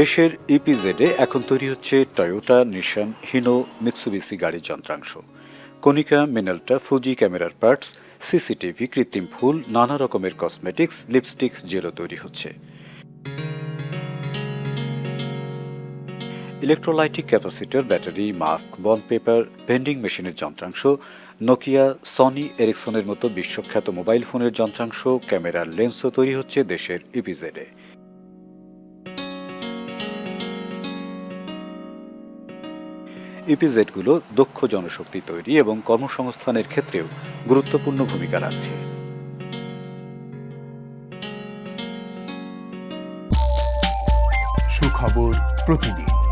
দেশের ইপিজেডে এখন তৈরি হচ্ছে টয়োটা নিশান হিনো মিৎসুবিসি গাড়ির যন্ত্রাংশ। কনিকা মিনালটা ফুজি ক্যামেরার পার্টস সিসিটিভি কৃত্রিম ফুল, নানা রকমের কসমেটিক্স লিপস্টিক্স জেলও তৈরি হচ্ছে। Electrolytic capacitor battery mask bond paper vending মেশিনের যন্ত্রাংশ নোকিয়া সনি এরিকসনের মতো বিশ্বখ্যাত মোবাইল ফোনের যন্ত্রাংশ ক্যামেরার লেন্সও তৈরি হচ্ছে দেশের ইপিজেডে ইপিজেডগুলো দক্ষ জনশক্তি তৈরি এবং কর্মসংস্থানের ক্ষেত্রেও গুরুত্বপূর্ণ ভূমিকা রাখছে। সুখবর প্রতিদিন।